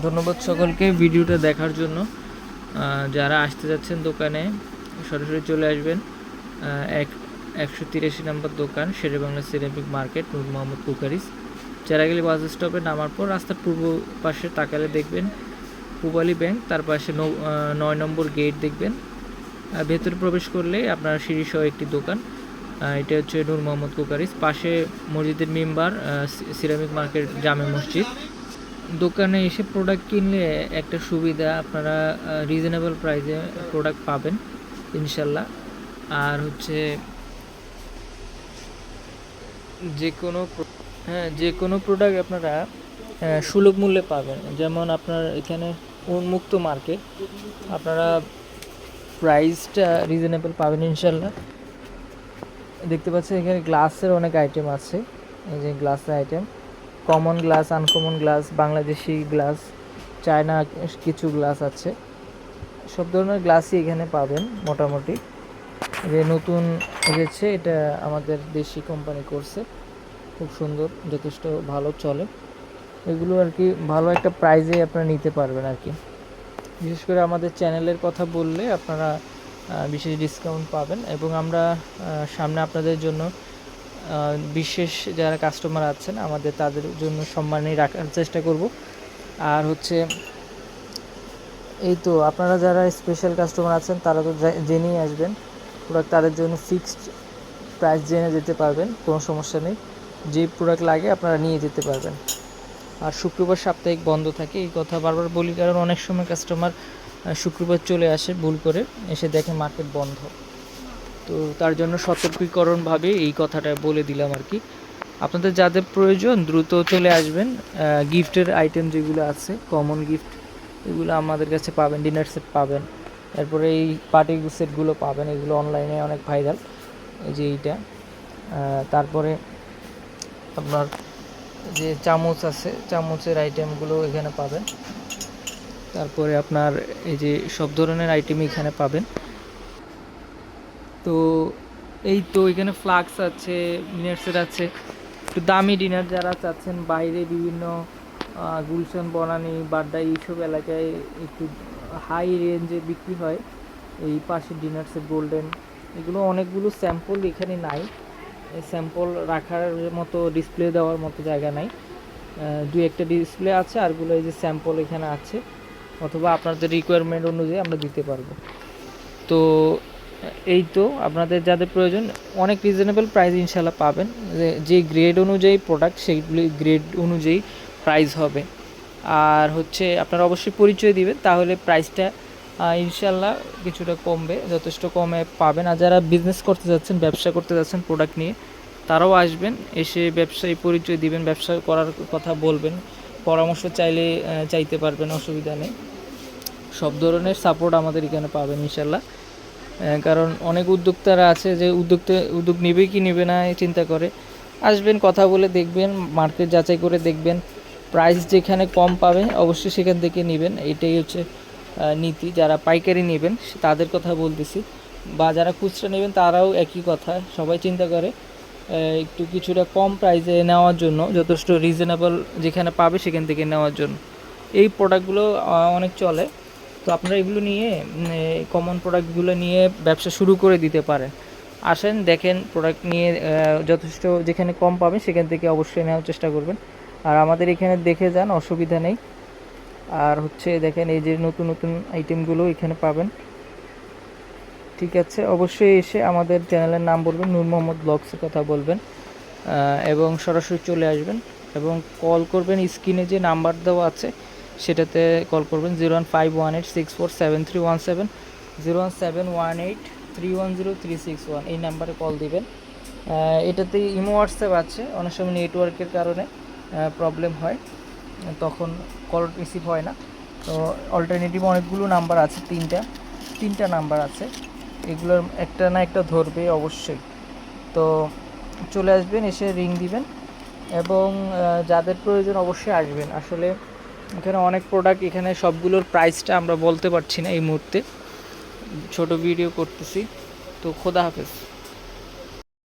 ধন্যবাদ সকলকে ভিডিওটা দেখার জন্য। যারা আসতে যাচ্ছেন দোকানে, সরাসরি চলে আসবেন। এক, একশো তিরাশি নম্বর দোকান, Shere Bangla ceramic market, Noor Mohammad cookeries. Cheragali bus স্টপে নামার পর রাস্তার পূর্ব পাশে তাকালে দেখবেন পূবালী ব্যাংক, তার পাশে নয় নম্বর গেট দেখবেন। ভেতরে প্রবেশ করলে আপনার সিঁড়ি সহ একটি দোকান। এটা হচ্ছে নূর মোহাম্মদ কুকারিস। পাশে মসজিদের মেম্বার সিরামিক মার্কেট জামে মসজিদ। দোকানে এসে প্রোডাক্ট কিনলে একটা সুবিধা, আপনারা রিজনেবল প্রাইসে প্রোডাক্ট পাবেন, ইনশাল্লাহ। আর হচ্ছে, যে কোনো হ্যাঁ যে কোনো প্রোডাক্ট আপনারা সুলভ মূল্যে পাবেন। যেমন আপনার এখানে উন্মুক্ত মার্কেট আপনারা প্রাইসটা রিজনেবল পাবেন, ইনশাল্লাহ। দেখতে পাচ্ছেন এখানে গ্লাসের অনেক আইটেম আছে। এই যে গ্লাসের item common glass uncommon glass Bangladeshi glass China কিছু গ্লাস আছে। সব ধরনের গ্লাসই এখানে পাবেন মোটামুটি। যে নতুন এসেছে, এটা আমাদের দেশি কোম্পানি করছে। খুব সুন্দর, যথেষ্ট ভালো চলে। এগুলো আর কি ভালো একটা প্রাইজে আপনারা নিতে পারবেন আর কি। বিশেষ করে আমাদের চ্যানেলের কথা বললে আপনারা বিশেষ ডিসকাউন্ট পাবেন এবং আমরা সামনে আপনাদের জন্য বিশেষ যারা কাস্টমার আছেন, আমাদের তাদের জন্য সম্মানী রাখার চেষ্টা করব। আর হচ্ছে, এই তো আপনারা যারা স্পেশাল কাস্টমার আছেন, তারা তো জেনেই আসবেন। প্রোডাক্ট তাদের জন্য ফিক্সড প্রাইস জেনে যেতে পারবেন, কোনো সমস্যা নেই। যে প্রোডাক্ট লাগে, আপনারা নিয়ে যেতে পারবেন। আর শুক্রবার সাপ্তাহিক বন্ধ থাকে, এই কথা বারবার বলি, কারণ অনেক সময় কাস্টমার শুক্রবার চলে আসে ভুল করে, এসে দেখে মার্কেট বন্ধ। তো তার জন্য সতর্কীকরণভাবে এই কথাটা বলে দিলাম আর কি। আপনাদের যাদের প্রয়োজন দ্রুত চলে আসবেন। গিফটের আইটেম যেগুলো আছে কমন গিফট এগুলো আমাদের কাছে পাবেন ডিনার সেট পাবেন। তারপরে এই পার্টি সেটগুলো পাবেন, এগুলো অনলাইনে অনেক ভাইরাল এই যে এইটা। তারপরে আপনার যে চামচ আছে, চামচের আইটেমগুলো এখানে পাবেন। তারপরে আপনার এই যে সব ধরনের আইটেম এখানে পাবেন। তো এই তো এখানে ফ্লাক্স আছে মিনার্সের আছে। একটু দামি ডিনার যারা চাচ্ছেন, বাইরে বিভিন্ন গুলশান, বনানি, বাড্ডা এইসব এলাকায় একটু হাই রেঞ্জে বিক্রি হয়। এই পাশে ডিনার সেট গোল্ডেন। এগুলো অনেকগুলো স্যাম্পল এখানে নাই। স্যাম্পল রাখার মতো ডিসপ্লে দেওয়ার মতো জায়গা নাই। দু একটা ডিসপ্লে আছে, আরগুলো এই যে স্যাম্পল এখানে আছে। অথবা আপনাদের রিকোয়ারমেন্ট অনুযায়ী আমরা দিতে পারব। তো এই তো আপনাদের যাদের প্রয়োজন, অনেক রিজনেবল প্রাইস ইনশাল্লাহ পাবেন। যে- গ্রেড অনুযায়ী প্রোডাক্ট সেইগুলি গ্রেড অনুযায়ী প্রাইস হবে। আর হচ্ছে, আপনারা অবশ্যই পরিচয় দিবেন, তাহলে প্রাইসটা ইনশাল্লাহ কিছুটা কমবে, যথেষ্ট কমে পাবেন। আর যারা বিজনেস করতে যাচ্ছেন, ব্যবসা করতে যাচ্ছেন প্রোডাক্ট নিয়ে, তারাও আসবেন, এসে ব্যবসায়ী পরিচয় দিবেন, ব্যবসা করার কথা বলবেন। পরামর্শ চাইলে চাইতে পারবেন, অসুবিধা নেই। সব ধরনের সাপোর্ট আমাদের এখানে পাবেন ইনশাল্লাহ কারণ অনেক উদ্যোক্তারা আছে যে উদ্যোক্তা, উদ্যোগ নেবে কি নেবে না চিন্তা করে। আসবেন, কথা বলে দেখবেন মার্কেট যাচাই করে দেখবেন। প্রাইস যেখানে কম পাবে, অবশ্যই সেখান থেকে নেবেন। এটাই হচ্ছে নীতি। যারা পাইকারি নেবেন, তাদের কথা বলতেছি। বা যারা খুচরা নেবেন, তারাও একই কথা। সবাই চিন্তা করে একটু কিছুটা কম প্রাইসে নেওয়ার জন্য, যথেষ্ট রিজনেবল যেখানে পাবে সেখান থেকে নেওয়ার জন্য। এই প্রোডাক্টগুলো অনেক চলে। তো আপনারা এগুলো নিয়ে কমন প্রোডাক্টগুলো নিয়ে ব্যবসা শুরু করে দিতে পারেন। আসেন, দেখেন প্রোডাক্ট নিয়ে যথেষ্ট যেখানে কম পাবেন, সেখান থেকে অবশ্যই নেওয়ার চেষ্টা করবেন। আর আমাদের এখানে দেখে যান, অসুবিধা নেই। আর হচ্ছে, দেখেন, এই যে নতুন নতুন আইটেমগুলো এখানে পাবেন। ঠিক আছে, অবশ্যই এসে আমাদের চ্যানেলের নাম বলবেন, নূর মোহাম্মদ ব্লগসের কথা বলবেন। এবং সরাসরি চলে আসবেন এবং কল করবেন, স্ক্রিনে যে নাম্বার দেওয়া আছে সেটাতে কল করবেন zero one five one eight six four seven three one seven zero one seven one eight three one zero three six one এই নাম্বারে কল দিবেন। এটাতে ইমো হোয়াটসঅ্যাপ আছে, অনেক সময় নেটওয়ার্কের কারণে প্রবলেম হয়, তখন কল রিসিভ হয় না। তো অল্টারনেটিভ অনেকগুলো নাম্বার আছে, তিনটা তিনটা নাম্বার আছে। এগুলোর একটা না একটা ধরবে অবশ্যই। তো চলে আসবেন, এসে রিং দিবেন, এবং যাদের প্রয়োজন অবশ্যই আসবেন। আসলে এখানে অনেক প্রোডাক্ট এখানে সবগুলোর প্রাইসটা আমরা বলতে পারছি না এই মুহূর্তে। ছোট ভিডিও করতেছি। তো খোদা হাফেজ।